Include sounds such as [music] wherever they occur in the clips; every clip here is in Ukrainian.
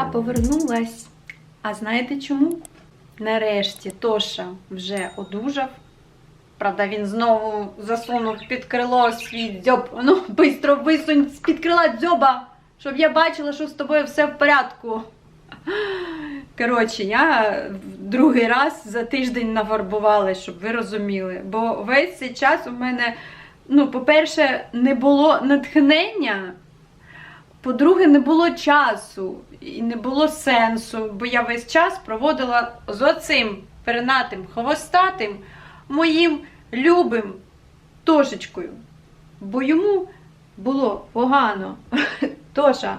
Я повернулась. А знаєте чому? Нарешті Тоша вже одужав. Правда, він знову засунув під крило свій дзьоб. Ну, бистро висунь з-під крила дзьоба, щоб я бачила, що з тобою все в порядку. Коротше, я другий раз за тиждень нафарбувала, щоб ви розуміли. Бо весь цей час у мене, ну, по-перше, не було натхнення. По-друге, не було часу і не було сенсу, бо я весь час проводила з оцим пернатим хвостатим моїм любим тошечкою. Бо йому було погано. [laughs] Тоша,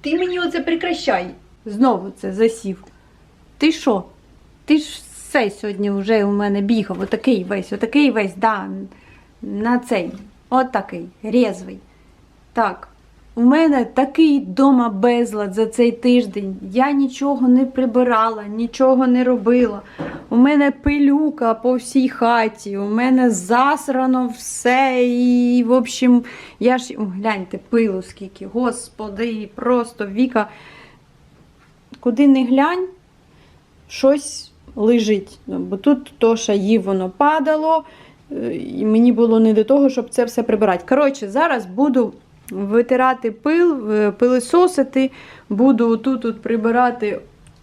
ти мені оце прекращай. Знову це засів. Ти що? Ти ж все сьогодні вже у мене бігав, отакий весь, отакий весь, да, на цей, отакий, резвий. Так, у мене такий дома безлад за цей тиждень. Я нічого не прибирала, нічого не робила. У мене пилюка по всій хаті, у мене засрано все. І, в общем, я ж. О, гляньте, пилу скільки. Господи, просто Віка. Куди не глянь, щось лежить. Ну, Бо тут Тоша їв, воно падало. е, І мені було не до того, щоб це все прибирати. Коротше, зараз буду витирати пил, пилисосити, буду тут от прибирати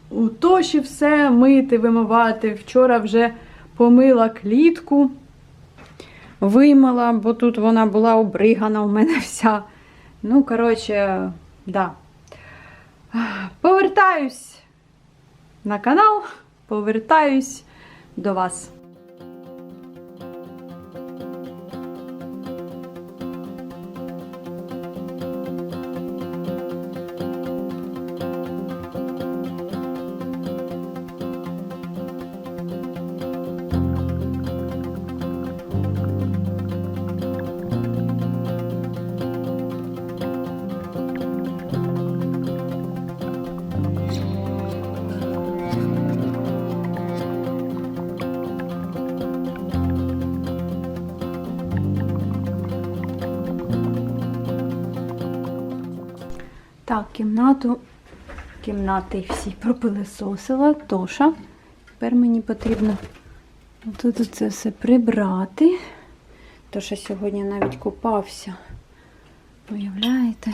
у тоші все, мити, вимивати. Вчора вже помила клітку, вимила, бо тут вона була обригана у мене вся. Ну, коротше, да. Повертаюсь на канал, повертаюсь до вас. Так, кімнату, кімнати всі пропилисосила, Тоша. Тепер мені потрібно тут це все прибрати. Тоша сьогодні навіть купався. Уявляєте?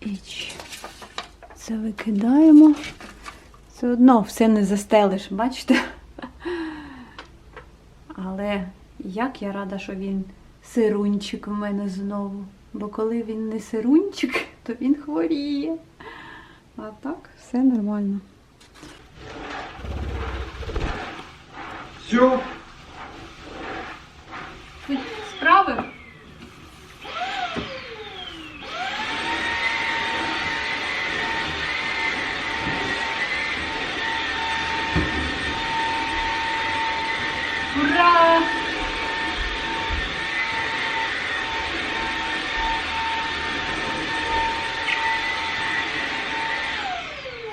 І це викидаємо. Все одно все не застелиш, бачите? Але як я рада, що він сирунчик в мене знову. Бо коли він не сирунчик, [laughs] то він хворіє. А так, все нормально. Все, Справи?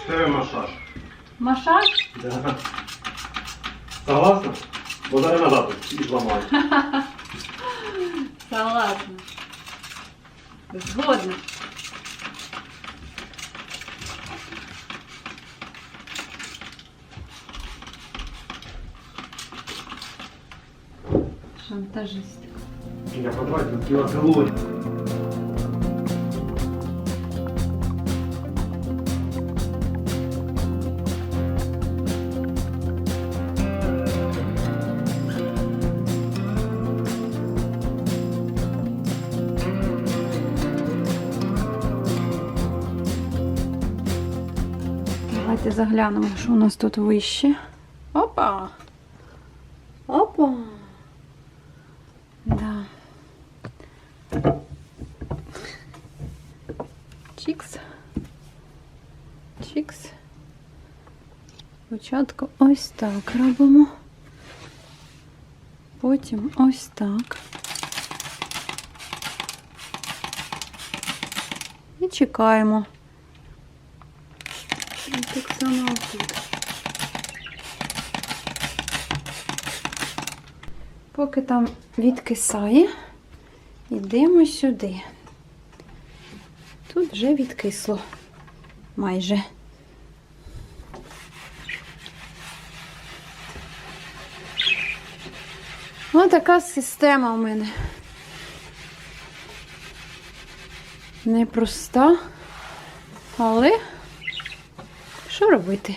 Ставим массаж. Машаш? Да. Согласна? Бо зараз назад і зламаю. Согласна. Згодна. Шантажист. Я потратил килокалорий. Давайте заглянемо, що у нас тут вище. Опа! Опа! Да. Чікс. Чікс. Спочатку ось так робимо. Потім ось так. І чекаємо. І Так само. Поки там відкисає, йдемо сюди. Тут вже відкисло майже. Ось така система у мене. Непроста, але що робити?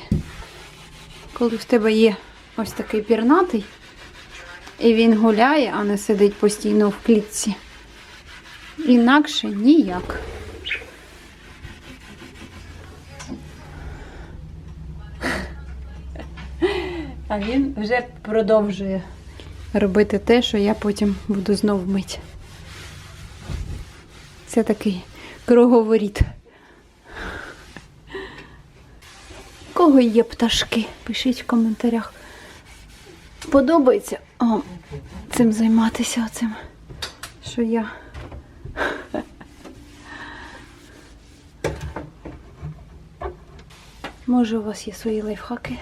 Коли в тебе є ось такий пірнатий, і він гуляє, а не сидить постійно в клітці. Інакше ніяк. А він вже продовжує робити те, що я потім буду знов мити. Це такий круговоріт. У Кого є пташки? Пишіть в коментарях. Подобається о, цим займатися оцим, що я. Може, у вас є свої лайфхаки?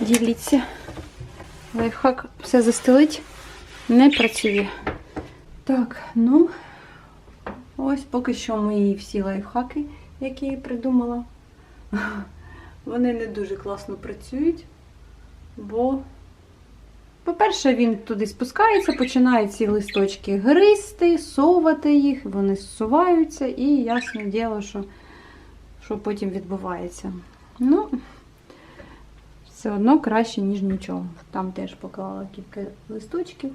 Діліться. Лайфхак все застелить, не працює. Так, ну, ось поки що мої всі лайфхаки, які я придумала. Вони не дуже класно працюють, бо, по-перше, він туди спускається, починає ці листочки гризти, совати їх, вони зсуваються, і ясне діло, що, що потім відбувається. Ну, все одно краще, ніж нічого. Там теж поклала кілька листочків.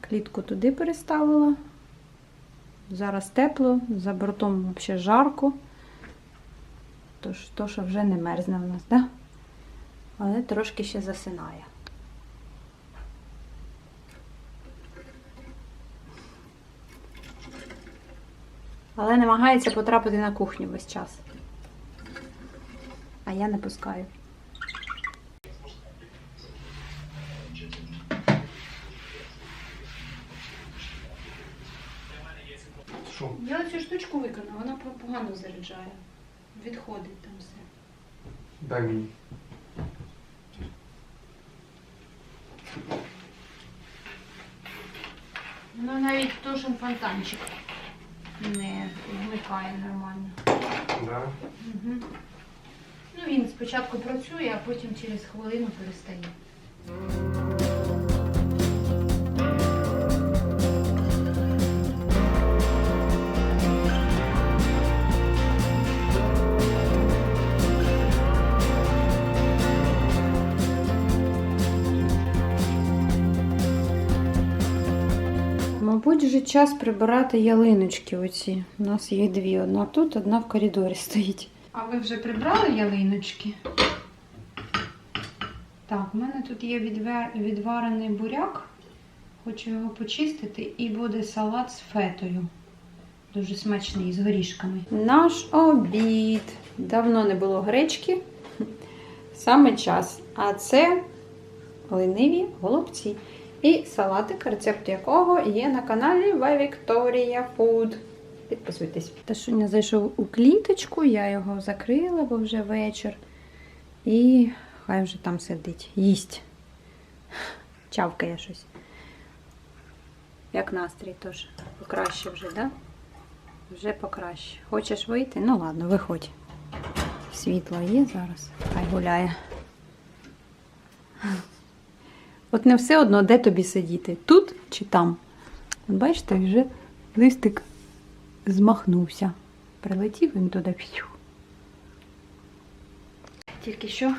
Клітку туди переставила. Зараз тепло, за бортом взагалі жарко. Тож, то, що вже не мерзне в нас, да? але трошки ще засинає. Але намагається потрапити на кухню весь час. А я не пускаю. Що? Я цю штучку виконую, вона погано заряджає. Відходить там все. Дай мені. Воно навіть тушин фонтанчик не вмикає нормально. Да. Угу. Ну він спочатку працює, а потім через хвилину перестає. Мабуть, вже час прибирати ялиночки оці. У нас їх дві. Одна тут, одна в коридорі стоїть. А ви вже прибрали ялиночки? Так, у мене тут є відвер- відварений буряк. Хочу його почистити і буде салат з фетою. Дуже смачний, з горішками. Наш обід. Давно не було гречки. Саме час. А це лениві голубці. І салатик, рецепт якого є на каналі by Victoria Food. Підписуйтесь. Ташуня зайшов у кліточку, я його закрила, бо вже вечір. І хай вже там сидить, їсть. Чавкає щось. Як настрій теж. Покраще вже, так? Да? Вже покраще. Хочеш вийти? Ну ладно, виходь. Світло є зараз. Хай гуляє. От не все одно, де тобі сидіти, тут чи там. Бачите, вже листик змахнувся. Прилетів він туди. П'ю. Тільки що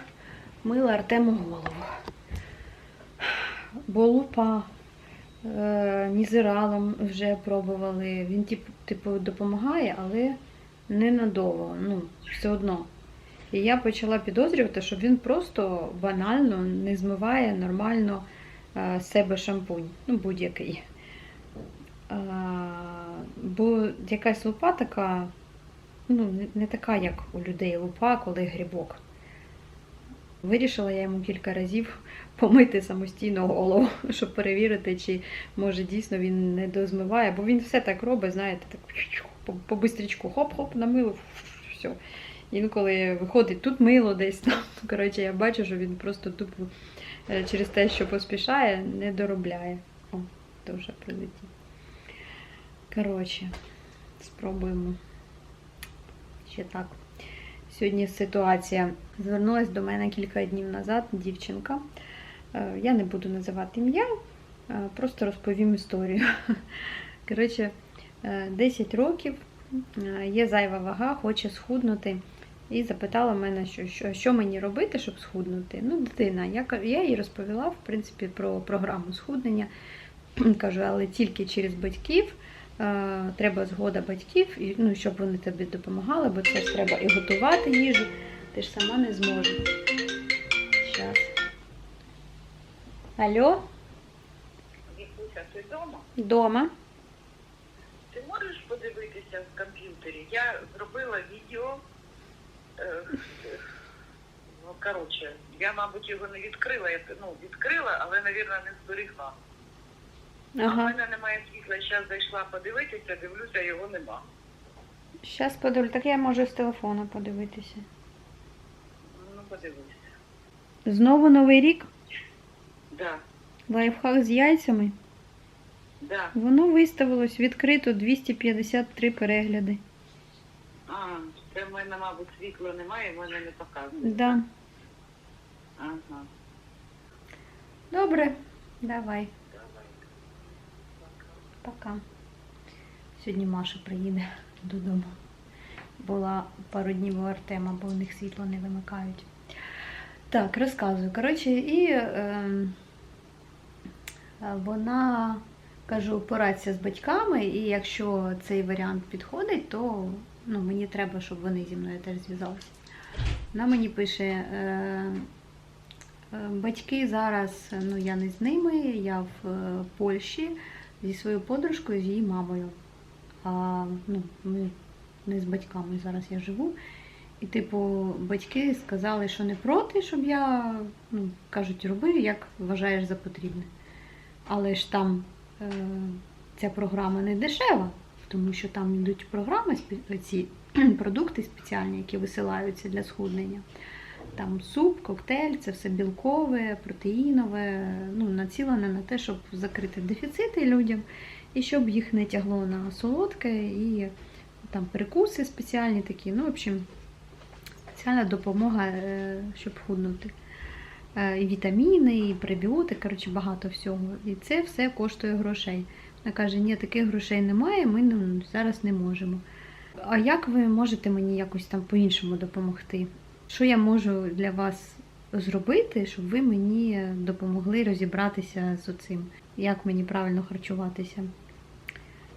мила Артему голову. Бо лупа е, нізералом вже пробували. Він типу допомагає, але ненадовго. Ну, все одно. І я почала підозрювати, що він просто банально не змиває нормально е, себе шампунь, ну будь-який. Е, Бо якась лупа така, ну, не- така, як у людей лупа, коли грибок. Вирішила я йому кілька разів [laughs] помити самостійно голову, [laughs] щоб перевірити, чи може дійсно він не дозмиває, бо він все так робить, знаєте, так [laughs] по, бистрічку хоп-хоп намило, все. Інколи виходить тут мило десь там. [laughs] Коротше, я бачу, що він просто тупо е, через те, що поспішає, не доробляє. О, то вже прилетів. Коротше, спробуємо. Ще так. Сьогодні ситуація звернулася до мене кілька днів назад дівчинка. Е, Я не буду називати ім'я, е, просто розповім історію. [laughs] Коротше, е, 10 років є зайва вага, хоче схуднути. І запитала мене, що, що, що мені робити, щоб схуднути. Ну, дитина, я, я їй розповіла, в принципі, про програму схуднення. [clears throat] Кажу, але тільки через батьків. Е, Треба згода батьків, і, ну, щоб вони тобі допомагали, бо це ж треба і готувати їжу. Ти ж сама не зможеш. Щас. Алло, Вікуся, вдома? дома. Ти можеш подивитися в комп'ютері? Я зробила відео. Е, ну, коротше, я, мабуть, його не відкрила. Я ну, відкрила, але, мабуть, не зберегла. А в мене немає світла. Зараз зайшла подивитися, дивлюся, його нема. Щас подивлю. Так я можу з телефона подивитися. Ну, подивися. Знову новий рік. Да, Лайфхак з яйцями. да. Воно виставилось відкрито 253 перегляди. Це в мене, мабуть, світла немає, в мене не показує. Да. Ага. Добре, давай. Давай. Пока. Сьогодні Маша приїде додому. Була пару днів у Артема, бо у них світло не вимикають. Так, розказую. Коротше, і е, вона кажу, порадься з батьками, і якщо цей варіант підходить, то ну, мені треба, щоб вони зі мною теж зв'язалися. Вона мені пише. Е, Е, Батьки зараз, ну я не з ними, я в е, Польщі зі своєю подружкою, з її мамою. А ну, ми не з батьками зараз я живу. І, типу, батьки сказали, що не проти, щоб я, ну, кажуть, роби, як вважаєш за потрібне. Але ж там ця програма не дешева, тому що там йдуть програми, ці [clears throat] продукти спеціальні, які висилаються для схуднення. Там суп, коктейль, це все білкове, протеїнове, ну, націлене на те, щоб закрити дефіцити людям, і щоб їх не тягло на солодке, і там перекуси спеціальні такі. Ну, в общем, спеціальна допомога, е, щоб худнути. Е, І вітаміни, і пребіотик, коротше, багато всього. І це все коштує грошей. Вона каже, ні, таких грошей немає, ми ну, зараз не можемо. А як ви можете мені якось там по-іншому допомогти? Що я можу для вас зробити, щоб ви мені допомогли розібратися з оцим, як мені правильно харчуватися?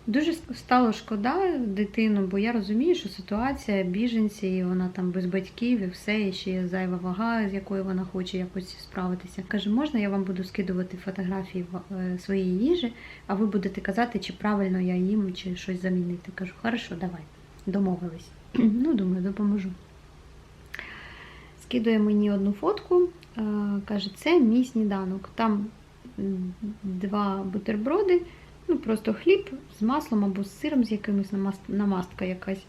Дуже стало шкода дитину, бо я розумію, що ситуація біженці, і вона там без батьків і все, і ще є зайва вага, з якою вона хоче якось справитися. Каже, можна я вам буду скидувати фотографії е, своєї їжі, а ви будете казати, чи правильно я їм, чи щось замінити. Кажу, хорошо, давай, домовились. [clears throat] ну, думаю, допоможу. Скидує мені одну фотку, е, каже, це мій сніданок. Там два бутерброди, ну просто хліб з маслом або з сиром, з якимось намастка якась.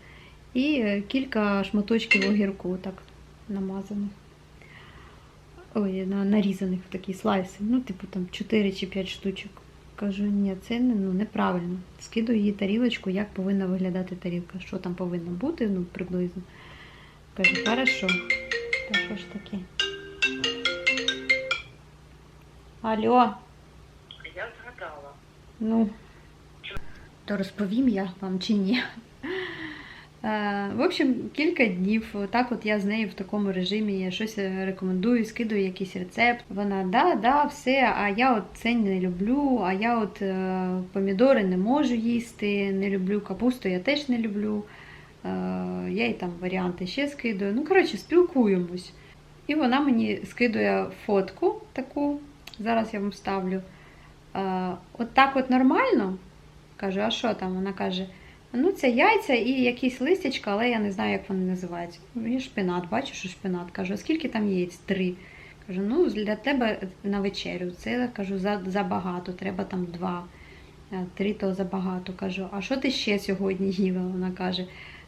І е, кілька шматочків огірку так намазаних. Ой, нарізаних в такі слайси. Ну, типу там 4 чи 5 штучок. Кажу, ні, це ну, неправильно. Скидую їй тарілочку, як повинна виглядати тарілка, що там повинно бути, ну, приблизно. Кажу, хорошо. Та що ж таке? Алло, Я згадала. Ну, то розповім я вам чи ні. Е, В общем, кілька днів, так от я з нею в такому режимі, я щось рекомендую, скидую якийсь рецепт. Вона да, да, все, а я от це не люблю, а я от е, помідори не можу їсти, не люблю капусту, я теж не люблю. Е, Я їй там варіанти ще скидую. Ну, коротше, спілкуємось. І вона мені скидує фотку таку, зараз я вам ставлю. От так от нормально. Кажу, а що там? Вона каже: ну це яйця і якісь листячка, але я не знаю, як вони називаються. І шпинат, бачу, що шпинат. Кажу, а скільки там яєць? Три. Кажу, ну для тебе на вечерю. Це кажу, за- забагато, треба там два. Три то забагато. Кажу, а що ти ще сьогодні їла? Вона каже,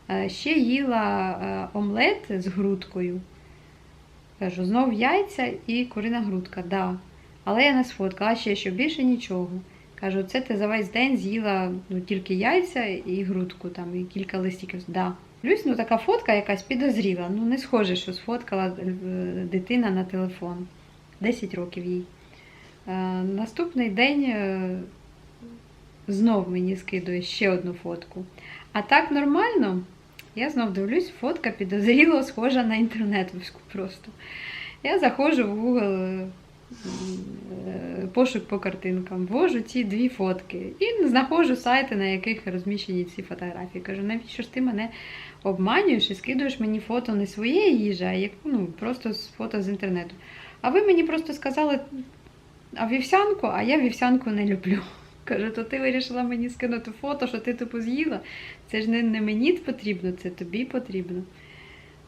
«Е, ще їла омлет з грудкою. Кажу, знов яйця і курина грудка, да. Але я не сфоткала ще що більше нічого. Кажу, це ти за весь день з'їла ну, тільки яйця і грудку, там, і кілька листиків. Да. Плюс ну, така фотка якась підозріла. Ну, не схоже, що сфоткала е, дитина на телефон. 10 років їй. Е, наступний день е, знов мені скидує ще одну фотку. А так нормально. Я знов дивлюсь, фотка підозріло схожа на інтернетовську просто. Я заходжу в Google е, пошук по картинкам, ввожу ці дві фотки і знаходжу сайти, на яких розміщені ці фотографії. Кажу, навіщо ж ти мене обманюєш і скидуєш мені фото не своєї їжі, а як, ну, просто фото з інтернету. А ви мені просто сказали а вівсянку, а я вівсянку не люблю. [laughs] Кажу, то ти вирішила мені скинути фото, що ти тупо з'їла. Це ж не, не мені потрібно, це тобі потрібно.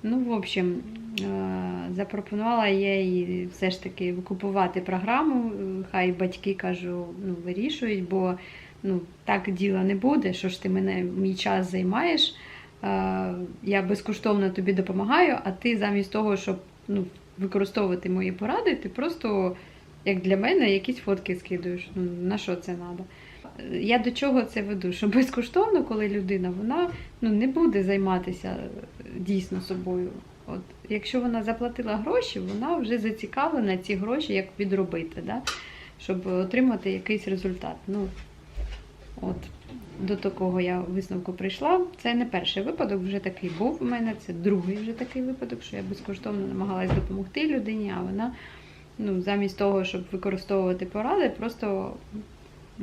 Ну, в общем, е, запропонувала я їй все ж таки купувати програму. Хай батьки кажу, ну, вирішують, бо ну, так діла не буде. Що ж ти мене мій час займаєш? Е, Я безкоштовно тобі допомагаю, а ти замість того, щоб ну, використовувати мої поради, ти просто, як для мене, якісь фотки скидуєш. Ну, на що це треба? Я до чого це веду? Що безкоштовно, коли людина вона ну, не буде займатися е, дійсно собою. От, якщо вона заплатила гроші, вона вже зацікавлена ці гроші як відробити, да? щоб отримати якийсь результат. Ну, от, до такого я висновку прийшла. Це не перший випадок, вже такий був у мене. Це другий вже такий випадок, що я безкоштовно намагалась допомогти людині, а вона ну, замість того, щоб використовувати поради, просто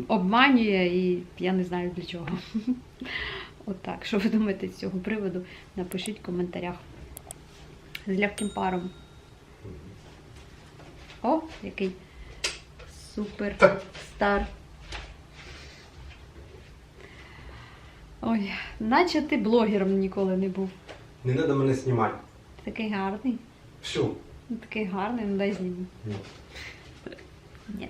обманює і я не знаю для чого. [laughs] Отак. Що ви думаєте з цього приводу? Напишіть в коментарях. З легким паром. О, який супер стар. Ой, наче ти блогером ніколи не був. Не треба мене знімати. Ти Такий гарний. Все. Ну, Такий гарний, ну дай зніму. Ні. Ні.